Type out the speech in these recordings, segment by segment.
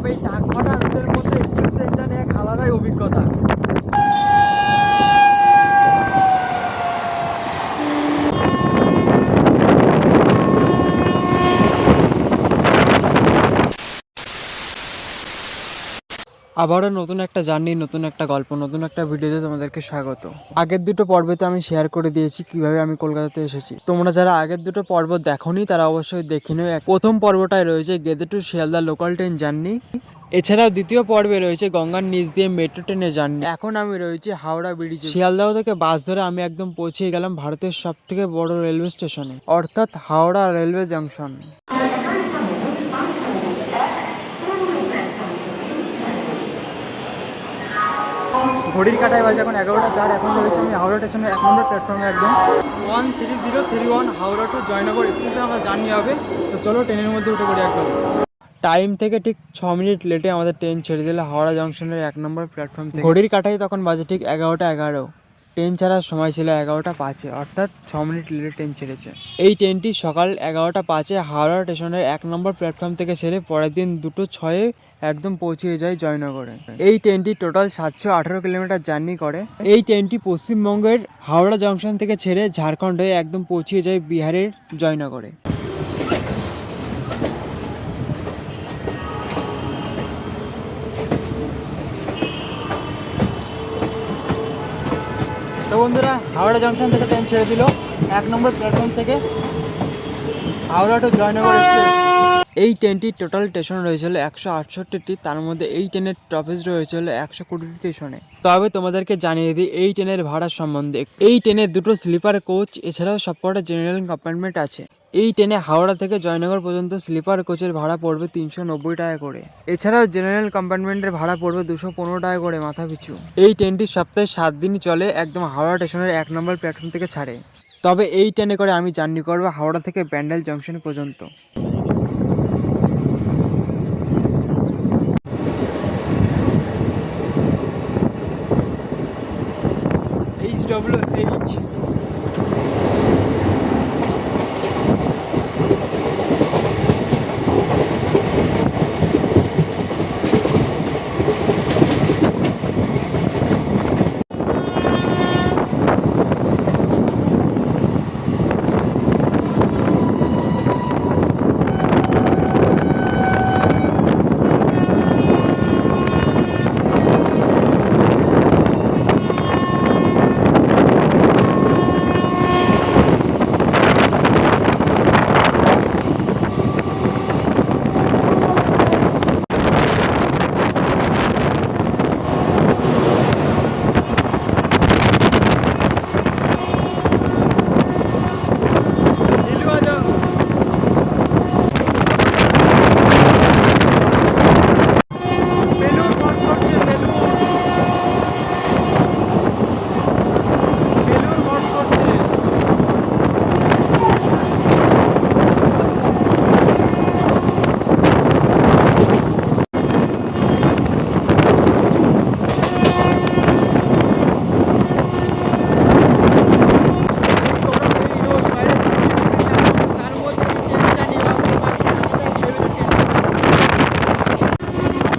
তবে এই ডাক রোদের মধ্যে এক্সপ্রেস ট্রেনটা নিয়ে এক আলাদাই অভিজ্ঞতা আবারও নতুন একটা জার্নি, নতুন একটা গল্প, নতুন একটা ভিডিওতে তোমাদেরকে স্বাগত। আগের দুটো পর্বেতে আমি শেয়ার করে দিয়েছি কীভাবে আমি কলকাতাতে এসেছি। তোমরা যারা আগের দুটো পর্ব দেখোনি, তারা অবশ্যই দেখে নিও। প্রথম পর্বটায় রয়েছে Gede to Sealdah local train journey এছাড়াও দ্বিতীয় পর্বে রয়েছে গঙ্গার নিচ দিয়ে মেট্রো ট্রেনে জার্নি এখন আমি রয়েছি হাওড়া ব্রিজে শিয়ালদাহ থেকে বাস ধরে আমি একদম পৌঁছে গেলাম ভারতের সব থেকে বড় রেলওয়ে স্টেশনে অর্থাৎ হাওড়া রেলওয়ে জাংশন ঘড়ির কাটায় বাজে এখন এগারোটা চার এখন রয়েছে আমি হাওড়া স্টেশনে এক নম্বর প্ল্যাটফর্মে একদম। One three zero three one Howrah to Jaynagar এক্সপ্রেসে আমরা জার্নি হবে। তো চলো ট্রেনের মধ্যে উঠে পড়ি একদম। টাইম থেকে ঠিক ছ মিনিট লেটে আমাদের ট্রেন ছেড়ে দিলে হাওড়া জংশনের এক নম্বর প্ল্যাটফর্ম থেকে। ঘড়ির কাটাই তখন বাজে ঠিক এগারোটা এগারো। ট্রেন ছাড়ার সময় ছিল এগারোটা পাঁচে, অর্থাৎ ছ মিনিট লেটে ট্রেন ছেড়েছে। এই ট্রেনটি সকাল এগারোটা পাঁচে হাওড়া স্টেশনের এক নম্বর প্ল্যাটফর্ম থেকে ছেড়ে পরের দিন দুটো ছয়ে একদম পৌঁছে যায় জয়নগরে। এই ট্রেনটি টোটাল সাতশো আঠারো কিলোমিটার জার্নি করে। এই ট্রেনটি পশ্চিমবঙ্গের হাওড়া জংশন থেকে ছেড়ে ঝাড়খণ্ড একদম পৌঁছে যায় বিহারের জয়নগরে। তো বন্ধুরা, হাওড়া জংশন থেকে ট্রেন ছেড়ে দিল। এক নম্বর প্ল্যাটফর্ম থেকে হাওড়া টু জয়নগর এক্সপ্রেস এই ট্রেনটির টোটাল স্টেশন রয়েছিল একশো আটষট্টিটি, তার মধ্যে এই ট্রেনের টপেজ রয়েছিল একশো কুড়িটি স্টেশনে। তবে তোমাদেরকে জানিয়ে দিই, এই ট্রেনের ভাড়া সম্বন্ধে। এই ট্রেনে দুটো স্লিপার কোচ, এছাড়াও সবকটা জেনারেল কম্পার্টমেন্ট আছে। এই ট্রেনে হাওড়া থেকে জয়নগর পর্যন্ত স্লিপার কোচের ভাড়া পড়বে তিনশো নব্বই টাকা করে। এছাড়াও জেনারেল কম্পার্টমেন্টের ভাড়া পড়বে দুশো পনেরো টাকা করে মাথা পিছু। এই ট্রেনটি সপ্তাহে সাত দিনই চলে, একদম হাওড়া স্টেশনের এক নম্বর প্ল্যাটফর্ম থেকে ছাড়ে। তবে এই ট্রেনে করে আমি জার্নি করব হাওড়া থেকে ব্যান্ডেল জংশন পর্যন্ত। এইচ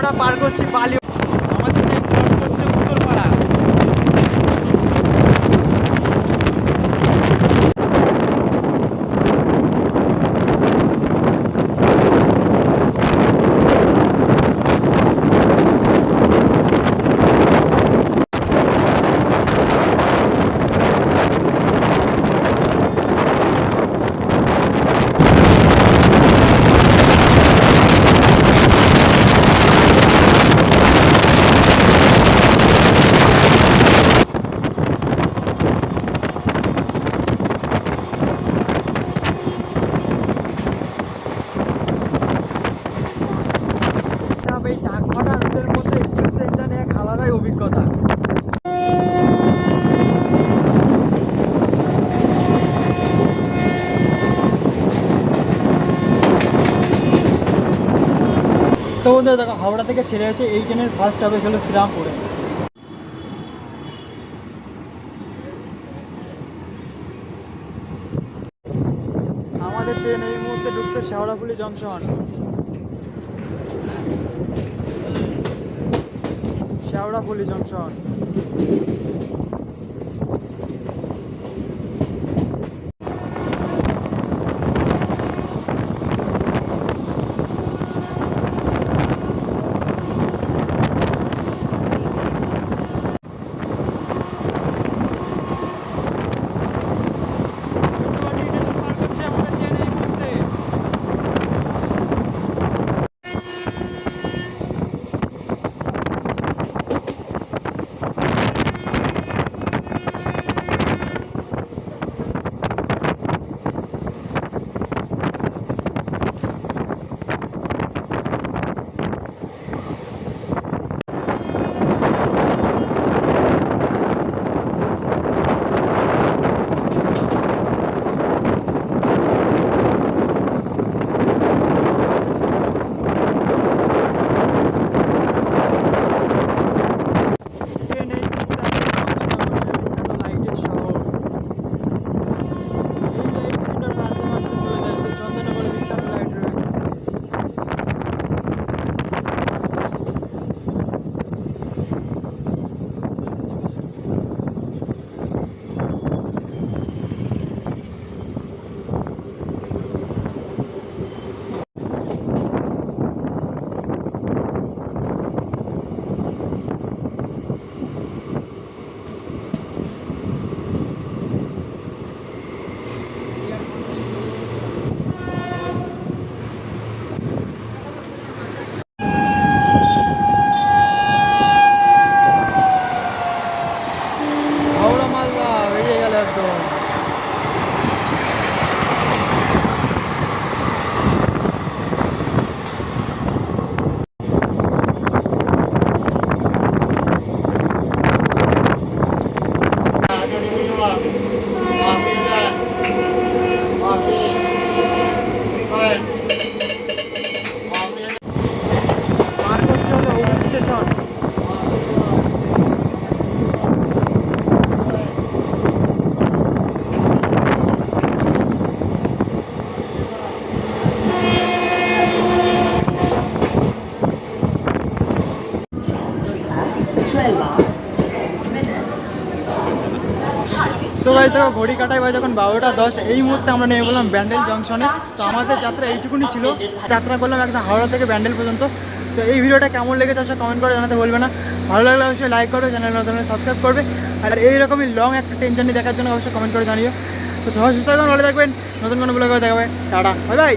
আমরা পার করছি বালি বন্ধুরা, দেখো, হাওড়া থেকে ছেড়ে আসে এই ট্রেনের ফার্স্ট স্টপে ছিল শ্রীরামপুরে আমাদের ট্রেন এই মুহূর্তে ঢুকছে Sheoraphuli junction Sheoraphuli junction guys দেখো, ঘড়ি কাটায় ভাই যখন বারোটা দশ। এই মুহূর্তে আমরা নেমে বললাম ব্যান্ডেল জংশনে। তো আমাদের যাত্রা এইটুকুনি ছিল। যাত্রা করলাম একদম হাওড়া থেকে ব্যান্ডেল পর্যন্ত। তো এই ভিডিওটা কেমন লেগেছে আসলে কমেন্ট করে জানাতে বলবে না। ভালো লাগলে অবশ্যই লাইক করবে চ্যানেল নতুন সাবস্ক্রাইব করবে। আর এইরকমই লং একটা টেনশন নিয়ে দেখার জন্য অবশ্যই কমেন্ট করে জানিও। তো সবাই সুস্থ থাকবেন, ভালো থাকবেন। নতুন কোনো ব্লগে দেখাবে টাটা বাই বাই